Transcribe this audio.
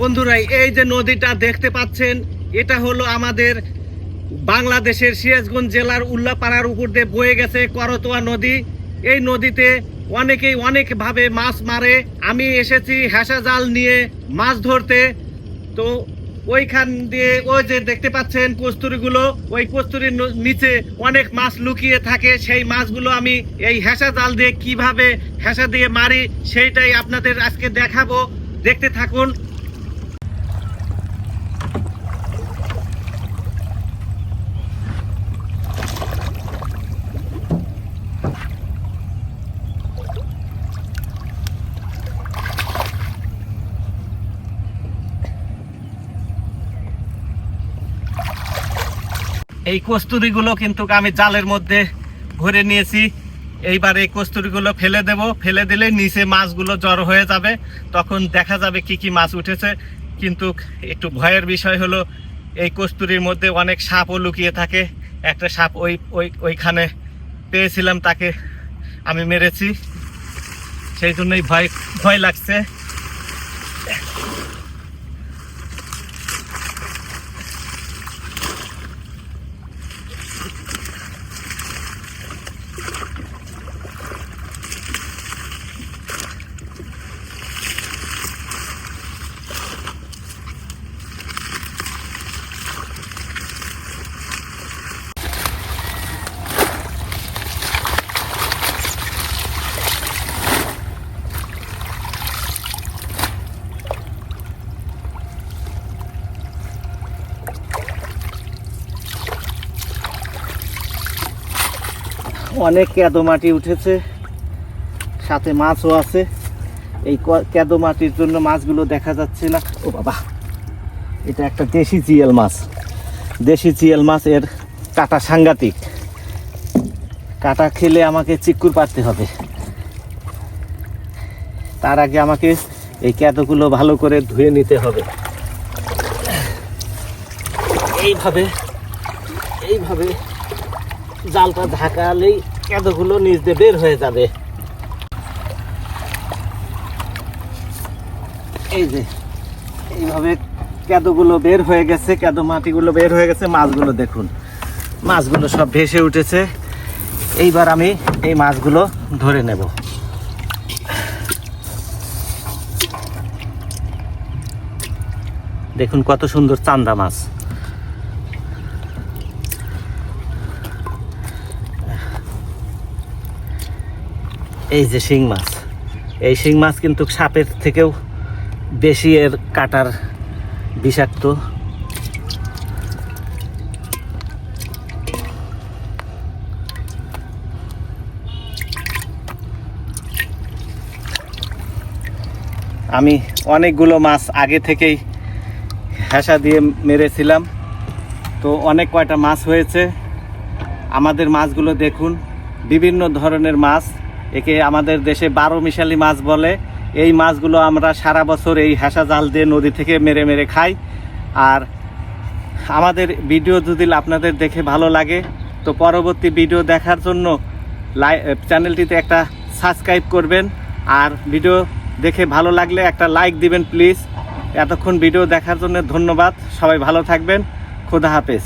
বন্ধুরা এই যে নদীটা দেখতে পাচ্ছেন, এটা হলো আমাদের বাংলাদেশের সিরাজগঞ্জ জেলার উল্লাপাড়ার উপর দিয়ে বয়ে গেছে করতোয়া নদী। এই নদীতে অনেকেই অনেকভাবে মাছ মারে। আমি এসেছি হেসা জাল নিয়ে মাছ ধরতে। তো ওইখান দিয়ে ওই যে দেখতে পাচ্ছেন কস্তুরিগুলো, ওই কস্তুরির নিচে অনেক মাছ লুকিয়ে থাকে। সেই মাছগুলো আমি এই হেসা জাল দিয়ে কীভাবে হেসা দিয়ে মারি, সেইটাই আপনাদের আজকে দেখাবো। দেখতে থাকুন। এই কস্তুরিগুলো কিন্তু আমি জালের মধ্যে ভরে নিয়েছি। এইবার এই কস্তুরিগুলো ফেলে দেব। ফেলে দিলে নিচে মাছগুলো জড়ো হয়ে যাবে। তখন দেখা যাবে কি কি মাছ উঠেছে। কিন্তু একটু ভয়ের বিষয় হলো, এই কস্তুরির মধ্যে অনেক সাপও লুকিয়ে থাকে। একটা সাপ ওই ওই, ওইখানে পেয়েছিলাম, তাকে আমি মেরেছি। সেই জন্যই ভয় ভয় লাগছে। অনেক ক্যাদো মাটি উঠেছে, সাথে মাছও আছে। এই ক্যাদো মাটির জন্য মাছগুলো দেখা যাচ্ছে না। ও বাবা, এটা একটা দেশি জিএল মাছ। দেশি জিএল মাছ এর কাটা সাংঘাতিক। কাটা খেলে আমাকে চিকুর পারতে হবে। তার আগে আমাকে এই ক্যাদোগুলো ভালো করে ধুয়ে নিতে হবে। এইভাবে এইভাবে জালটা ঢাকালেই ক্যাদোগুলো নিচ দিয়ে বের হয়ে যাবে। এই যে, এইভাবে ক্যাদোগুলো বের হয়ে গেছে ক্যাদো মাটিগুলো বের হয়ে গেছে, মাছগুলো দেখুন। মাছগুলো সব ভেসে উঠেছে। এইবার আমি এই মাছগুলো ধরে নেব। দেখুন কত সুন্দর চান্দা মাছ। এই যে শিং মাছ। এই শিং মাছ কিন্তু সাপের থেকেও বেশি এর কাটার বিষাক্ত। আমি অনেকগুলো মাছ আগে থেকেই হেসা দিয়ে মেরেছিলাম। তো অনেক কয়টা মাছ হয়েছে। আমাদের মাছগুলো দেখুন, বিভিন্ন ধরনের মাছ। একে আমাদের দেশে বারো মিশালি মাছ বলে। এই মাছগুলো আমরা সারা বছর এই হাসা জাল দিয়ে নদী থেকে মেরে মেরে খাই। আর আমাদের ভিডিও যদি আপনাদের দেখে ভালো লাগে, তো পরবর্তী ভিডিও দেখার জন্য লাই চ্যানেলটিতে একটা সাবস্ক্রাইব করবেন। আর ভিডিও দেখে ভালো লাগলে একটা লাইক দিবেন, প্লিজ। এতক্ষণ ভিডিও দেখার জন্য ধন্যবাদ। সবাই ভালো থাকবেন। খোদা হাফেজ।